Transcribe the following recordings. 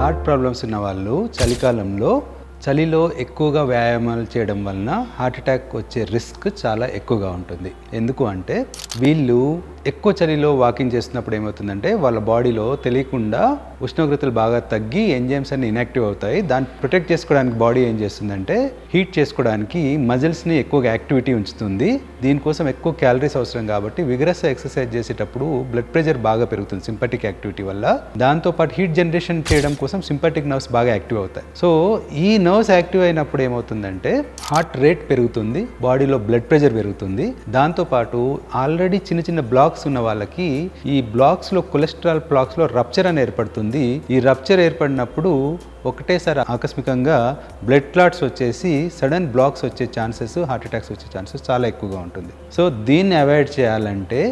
Heart problems ఉన్న వాళ్ళు చలికాలంలో చలిలో ఎక్కువగా వ్యాయామాలు చేయడం వలన హార్ట్ అటాక్ వచ్చే రిస్క్ చాలా ఎక్కువగా ఉంటుంది. ఎందుకు అంటే వీళ్ళు ఎక్కువ చలిలో వాకింగ్ చేస్తున్నప్పుడు ఏమవుతుందంటే వాళ్ళ బాడీలో తెలియకుండా ఉష్ణోగ్రతలు బాగా తగ్గి ఎంజైమ్స్ అన్ని ఇనాక్టివ్ అవుతాయి. దాన్ని ప్రొటెక్ట్ చేసుకోవడానికి బాడీ ఏం చేస్తుందంటే హీట్ చేసుకోవడానికి మజిల్స్ని ఎక్కువగా యాక్టివిటీ ఉంచుతుంది. దీనికోసం ఎక్కువ క్యాలరీస్ అవసరం కాబట్టి విగరస్ ఎక్సర్సైజ్ చేసేటప్పుడు బ్లడ్ ప్రెషర్ బాగా పెరుగుతుంది సింపటిక్ యాక్టివిటీ వల్ల. దాంతోపాటు హీట్ జనరేషన్ చేయడం కోసం సింపటిక్ నర్వ్స్ బాగా యాక్టివ్ అవుతాయి. సో ఈ నర్వ్స్ యాక్టివ్ అయినప్పుడు ఏమవుతుందంటే హార్ట్ రేట్ పెరుగుతుంది బాడీలో బ్లడ్ ప్రెషర్ పెరుగుతుంది. దాంతోపాటు ఆల్రెడీ చిన్న చిన్న బ్లాక్స్ ఉన్న వాళ్ళకి ఈ బ్లాక్స్లో కొలెస్ట్రాల్ బ్లాక్స్లో రప్చర్ అని ఏర్పడుతుంది. ఈ రప్చర్ ఏర్పడినప్పుడు ఒకటేసారి ఆకస్మికంగా బ్లడ్ క్లాట్స్ వచ్చేసి సడన్ బ్లాక్స్ వచ్చే ఛాన్సెస్ హార్ట్ అటాక్స్ వచ్చే ఛాన్సెస్ చాలా ఎక్కువగా ఉంటుంది. సో దీన్ని అవాయిడ్ చేయాలంటే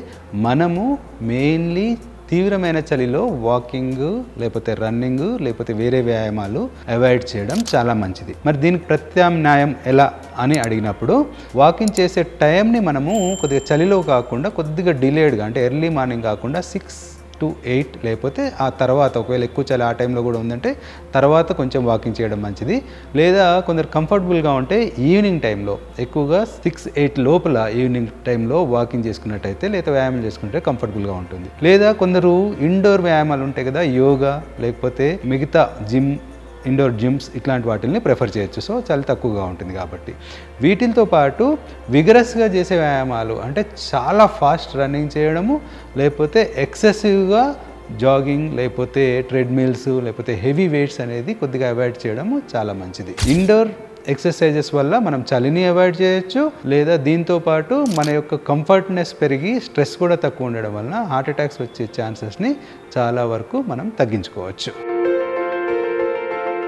మనము మెయిన్లీ తీవ్రమైన చలిలో వాకింగ్ లేకపోతే రన్నింగ్ లేకపోతే వేరే వ్యాయామాలు అవాయిడ్ చేయడం చాలా మంచిది. మరి దీనికి ప్రత్యామ్నాయం ఎలా అని అడిగినప్పుడు వాకింగ్ చేసే టైంని మనము కొద్దిగా చలిలో కాకుండా కొద్దిగా డిలేడ్గా అంటే ఎర్లీ మార్నింగ్ కాకుండా సిక్స్ టు ఎయిట్ లేకపోతే ఆ తర్వాత ఒకవేళ ఎక్కువ చాలా ఆ టైంలో కూడా ఉందంటే తర్వాత కొంచెం వాకింగ్ చేయడం మంచిది. లేదా కొందరు కంఫర్టబుల్గా ఉంటే ఈవినింగ్ టైంలో ఎక్కువగా సిక్స్ ఎయిట్ లోపల ఈవినింగ్ టైంలో వాకింగ్ చేసుకున్నట్టయితే లేదా వ్యాయామం చేసుకుంటే కంఫర్టబుల్గా ఉంటుంది. లేదా కొందరు ఇండోర్ వ్యాయామాలు ఉంటాయి కదా యోగా లేకపోతే మిగతా జిమ్ ఇండోర్ జిమ్స్ ఇట్లాంటి వాటిని ప్రిఫర్ చేయొచ్చు. సో చాలా తక్కువగా ఉంటుంది కాబట్టి. వీటితో పాటు విగరస్గా చేసే వ్యాయామాలు అంటే చాలా ఫాస్ట్ రన్నింగ్ చేయడము లేకపోతే ఎక్సెసివ్గా జాగింగ్ లేకపోతే ట్రెడ్మిల్స్ లేకపోతే హెవీ వెయిట్స్ అనేది కొద్దిగా అవాయిడ్ చేయడము చాలా మంచిది. ఇండోర్ ఎక్సర్సైజెస్ వల్ల మనం చలిని అవాయిడ్ చేయొచ్చు లేదా దీంతో పాటు మన యొక్క కంఫర్ట్నెస్ పెరిగి స్ట్రెస్ కూడా తక్కువ ఉండడం వలన హార్ట్ అటాక్స్ వచ్చే ఛాన్సెస్ని చాలా వరకు మనం తగ్గించుకోవచ్చు.